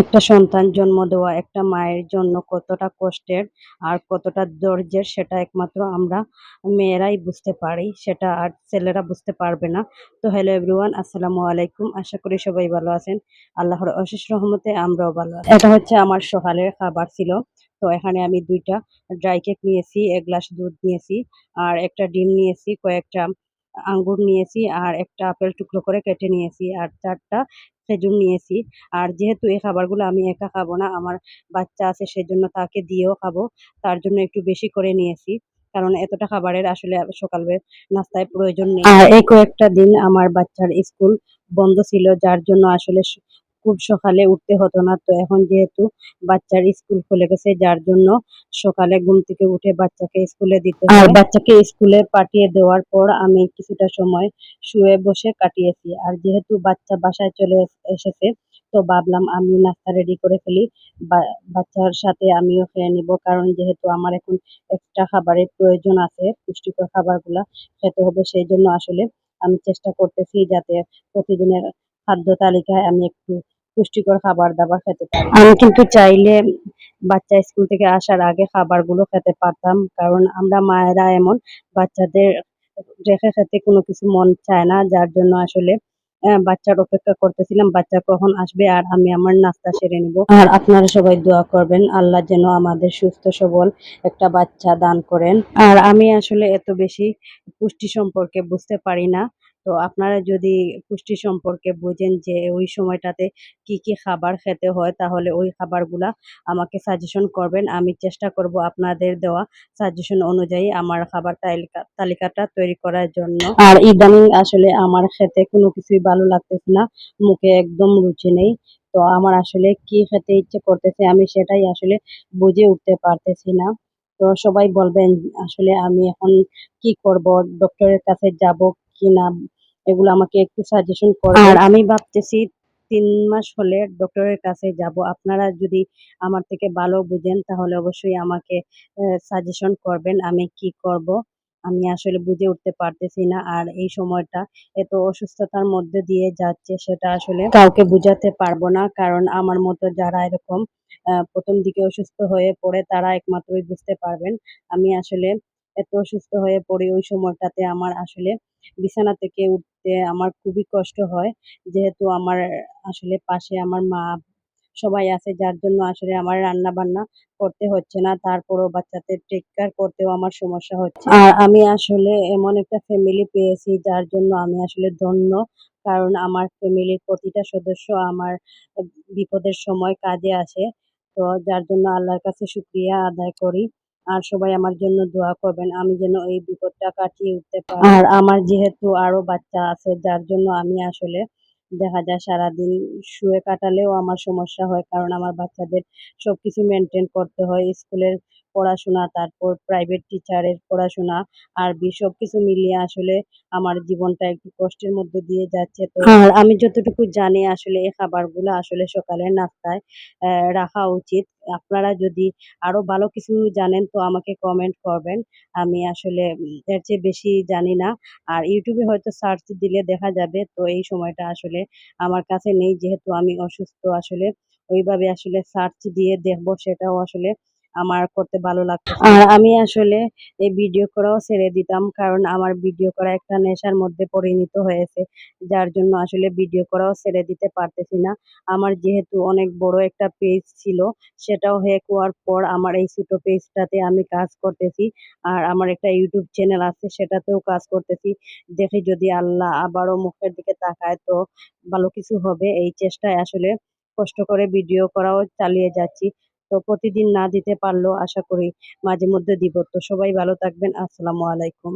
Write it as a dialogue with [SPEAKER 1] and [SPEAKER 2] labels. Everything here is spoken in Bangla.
[SPEAKER 1] একটা সন্তান জন্ম দেওয়া, একটা মায়ের জন্য কতটা কষ্টের আর কতটা ধৈর্যের সেটা একমাত্র আমরা মেয়েরাই বুঝতে পারি, সেটা আর ছেলেরা বুঝতে পারবে না। তো হ্যালো এভরিওয়ান আসসালামু আলাইকুম। আশা করি সবাই ভালো আছেন। আল্লাহর অশেষ রহমতে আমরাও ভালো আছি। এটা হচ্ছে আমার সকালের খাবার ছিল। তো এখানে আমি দুইটা ড্রাই কেক নিয়েছি, এক গ্লাস দুধ নিয়েছি আর একটা ডিম নিয়েছি, কয়েকটা আঙ্গুর নিয়েছি আর একটা আপেল টুকরো করে কেটে নিয়েছি আর চারটা খেজুর নিয়েছি। আর যেহেতু এই খাবারগুলো আমি একা খাব না, আমার বাচ্চা আছে সেজন্য তাকে দিয়েও খাব। তার জন্য একটু বেশি করে নিয়েছি, কারণ এতটা খাবারের আসলে সকালের নাস্তায় প্রয়োজন নেই। আর এই কয়েকটা দিন আমার বাচ্চার স্কুল বন্ধ ছিল, যার জন্য আসলে খুব সকালে উঠতে হতো না। তো এখন যেহেতু বাচ্চার স্কুল খুলে গেছে, যার জন্য সকালে ঘুম থেকে উঠে বাচ্চাকে স্কুলে দিতে আর বাচ্চাকে স্কুলে পাঠিয়ে দেওয়ার পর আমি কিছুটা সময় শুয়ে বসে কাটিয়েছি। আর যেহেতু বাচ্চা বাসায় চলে এসেছে, তো ভাবলাম আমি নাস্তা রেডি করে ফেলি। বাচ্চার সাথে আমিও খেয়ে নিব। কারণ যেহেতু আমার এখন এক্সট্রা খাবারের প্রয়োজন আছে, পুষ্টিকর খাবারগুলা খেতে হবে, সেই জন্য আসলে আমি চেষ্টা করতেছি যাতে প্রতিদিনের খাদ্য তালিকায় আমি একটু পুষ্টিকর খাবার দাবার খেতে পারি। আমি কিন্তু চাইলে বাচ্চা স্কুল থেকে আসার আগে খাবারগুলো খেতে পারতাম, কারণ আমরা মায়েরা এমন বাচ্চাদের রেখে খেতে কোনো কিছু মন চায় না, যার জন্য আসলে বাচ্চার অপেক্ষা করতেছিলাম, বাচ্চা কখন আসবে আর আমি আমার নাস্তা সেরে নিব। আর আপনারা সবাই দোয়া করবেন, আল্লাহ যেন আমাদের সুস্থ সবল একটা বাচ্চা দান করেন। আর আমি আসলে এত বেশি পুষ্টি সম্পর্কে বুঝতে পারি না তো আপনারা যদি পুষ্টি সম্পর্কে বুঝেন যে ওই সময়টাতে কি কি খাবার খেতে হয়, তাহলে ওই খাবারগুলা আমাকে সাজেশন করবেন। আমি চেষ্টা করব আপনাদের দেওয়া সাজেশন অনুযায়ী আমার খাবার তালিকা, তালিকাটা তৈরি করার জন্য। আর ইদানিং আসলে আমার খেতে কোনো কিছুই ভালো লাগতেছে না, মুখে একদম রুচি নেই। তো আমার আসলে কি খেতে ইচ্ছে করতেছে আমি সেটাই আসলে বুঝে উঠতে পারতেছি না। তো সবাই বলবেন আসলে আমি এখন কি করব ডক্টরের কাছে যাব কি না এগুলো আমাকে একটু সাজেশন করবেন। আর আমি ভাবতেছি তিন মাস হলে ডক্টরের কাছে যাব। আপনারা যদি আমার থেকে ভালো বুঝেন তাহলে অবশ্যই আমাকে সাজেশন করবেন আমি কি করব। আমি আসলে বুঝে উঠতে পারতেছি না। আর এই সময়টা এত অসুস্থতার মধ্যে দিয়ে যাচ্ছে সেটা আসলে কাউকে বুঝাতে পারব না। কারণ আমার মতো যারা এরকম প্রথম দিকে অসুস্থ হয়ে পড়ে তারা একমাত্রই বুঝতে পারবেন। আমি আসলে এত অসুস্থ হয়ে পড়ি ওই সময়টাতে আমার আসলে বিছানা থেকে উঠতে আমার খুবই কষ্ট হয়। যেহেতু আমার আসলে পাশে আমার মা সবাই আছে, যার জন্য আসলে আমার রান্না বান্না করতে হচ্ছে না। তারপরও বাচ্চাদের টেক কেয়ার করতেও আমার সমস্যা হচ্ছে। আর আমি আসলে এমন একটা ফ্যামিলি পেয়েছি, যার জন্য আমি আসলে ধন্য। কারণ আমার ফ্যামিলির প্রতিটা সদস্য আমার বিপদের সময় কাজে আসে। তো যার জন্য আল্লাহর কাছে শুক্রিয়া আদায় করি। আর সবাই আমার জন্য দোয়া করবেন আমি যেন এই বিপদটা কাটিয়ে উঠতে পারি। আর আমার যেহেতু আরও বাচ্চা আছে যার জন্য আমি আসলে দেখা যায় সারাদিন শুয়ে কাটালেও আমার সমস্যা হয় কারণ আমার বাচ্চাদের সবকিছু মেনটেন করতে হয় স্কুলের পড়াশোনা তারপর প্রাইভেট টিচারের পড়াশোনা আর সব কিছু মিলিয়ে আসলে আমার জীবনটা একটু কষ্টের মধ্যে দিয়ে যাচ্ছে। তো আর আমি যতটুকু জানি আসলে এই খাবারগুলো আসলে সকালের নাস্তায় রাখা উচিত। আপনারা যদি আরও ভালো কিছু জানেন তো আমাকে কমেন্ট করবেন। আমি আসলে এর চেয়ে বেশি জানি না। আর ইউটিউবে হয়তো সার্চ দিলে দেখা যাবে। তো এই সময়টা আসলে আমার কাছে নেই। যেহেতু আমি অসুস্থ আসলে ওইভাবে আসলে সার্চ দিয়ে দেখব সেটাও আসলে আমার করতে ভালো লাগতো আর আমি আসলে এই ভিডিও করাও ছেড়ে দিতাম কারণ আমার ভিডিও করা একটা নেশার মধ্যে পরিণত হয়েছে যার জন্য আসলে ভিডিও করাও ছেড়ে দিতে পারতেছি না। আমার যেহেতু অনেক বড় একটা পেজ ছিল সেটাও হ্যাক হওয়ার পর আমার এই ছোটো পেজটাতে আমি কাজ করতেছি আর আমার একটা ইউটিউব চ্যানেল আছে সেটাতেও কাজ করতেছি। দেখি যদি আল্লাহ আবারও মুখের দিকে তাকায় তো ভালো কিছু হবে। এই চেষ্টায় আসলে কষ্ট করে ভিডিও করাও চালিয়ে যাচ্ছি। তো প্রতিদিন না দিতে পারলেও আশা করি মাঝে মধ্যে দিব। তো সবাই ভালো থাকবেন। আসসালামু আলাইকুম।